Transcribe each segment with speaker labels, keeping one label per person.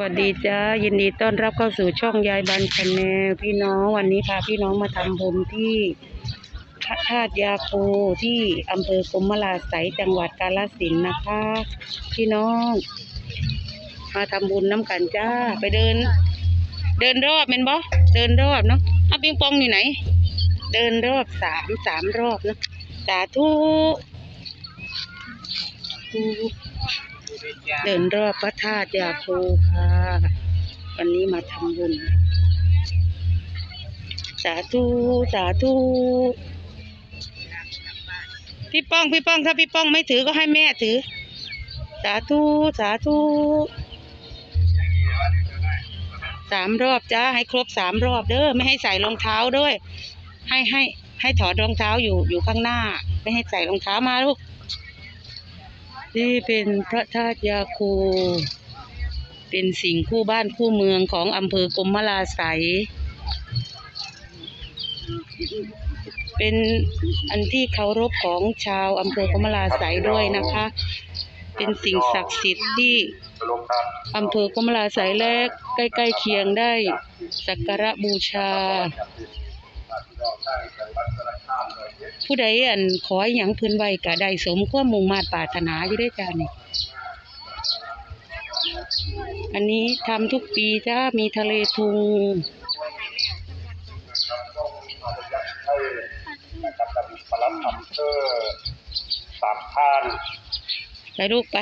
Speaker 1: วัสดีจ้ายินดีต้อนรับเข้าสู่ช่องยายบันชาแนลพี่น้องวันนี้พาพี่น้องมาทำบุญที่พระธาตุยาคูที่อำเภอกรมลาไสยจังหวัดกาฬสินธุ์นะคะ พี่น้อง มาทำบุญน้ำกันจ้าไปเดิน เดินรอบเป็นบ่เดินรอบเนาะเอาปิงปองอยู่ไหน เดินรอบสามสามรอบเนาะสาธุ เดินรอบพระธาตุยาคูค่ะ วันนี้มาทำบุญ สาธุ สาธุ พี่ป้อง พี่ป้อง ถ้าพี่ป้องไม่ถือก็ให้แม่ถือ สาธุ สาธุ สามรอบจ้า ให้ครบสามรอบเด้อ ไม่ให้ใส่รองเท้าด้วย ให้ให้ให้ถอดรองเท้าอยู่อยู่ข้างหน้า ไม่ให้ใส่รองเท้ามาลูก นี่เป็นพระธาตุยาคู เป็นสิ่งคู่บ้านคู่เมืองของอำเภอกรมลาไสยเป็นอันที่เคารพของชาวอำเภอกรมลาไสยด้วยนะคะ เป็นสิ่งศักดิ์สิทธิ์ที่อำเภอกรมลาไสยและใกล้ ๆ เคียงได้สักการะบูชา ผู้ใดอันขออหย่างเพื้นไว้ก็ได้สมความมุ่งมาตรปรารถนาอยู่ได้อจ้านี่อันนี้ทำทุกปีจ้ามีทะเลทุง
Speaker 2: นะครับกับพลังอำเภอสามพราน
Speaker 1: ไปลูกไป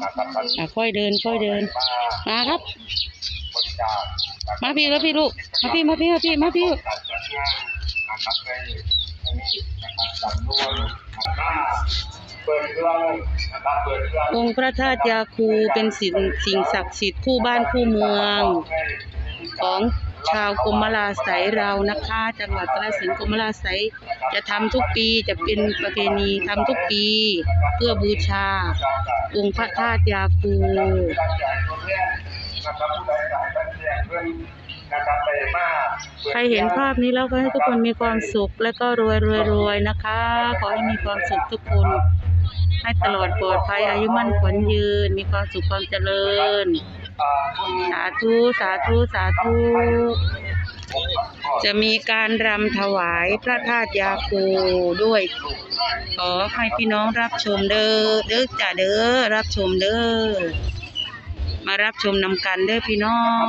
Speaker 2: นะครับท่าน
Speaker 1: อะค่อยเดินค่อยเดิน
Speaker 2: มา
Speaker 1: มาครับ
Speaker 2: บริจาคนะครับ
Speaker 1: มาพี่แล้วพี่ลูก มาพี่มาพี่มาพี่มาพี่
Speaker 2: การจัดงานนะครับในในนี้นะครับจำนวนนะครับเปิดเครื่องค์
Speaker 1: พระธาตุยาคูเป็นสิ่งสิ่งศักดิ์สิทธิ์คู่บ้านคู่เมือง ของชาวกรมลาไสยเรานะคะจังหวัดกาฬสินธุ์กรมลาไสยจะทำทุกปีจะเป็นประเพณีทำทุกปี เพื่อบูชาองค์พระธาตุยาคู
Speaker 2: นะครับผู้ใดจ่ายบ้านแจ้งเพื่อนนะครับไปมา
Speaker 1: ใครเห็นภาพนี้แล้วก็ให้ทุกคนมีความสุขและก็รวยรวยรวยนะคะ ขอให้มีความสุขทุกคน ให้ตลอดปลอดภัยอายุมั่นขวัญยืน มีความสุขความเจริญ สาธุสาธุสาธุจะมีการรำถวายพระธาตุยาคูด้วย ขอให้พี่น้องรับชมเด้อเด้อจ้าเด้อรับชมเด้อ มารับชมนำกันเด้อพี่น้อง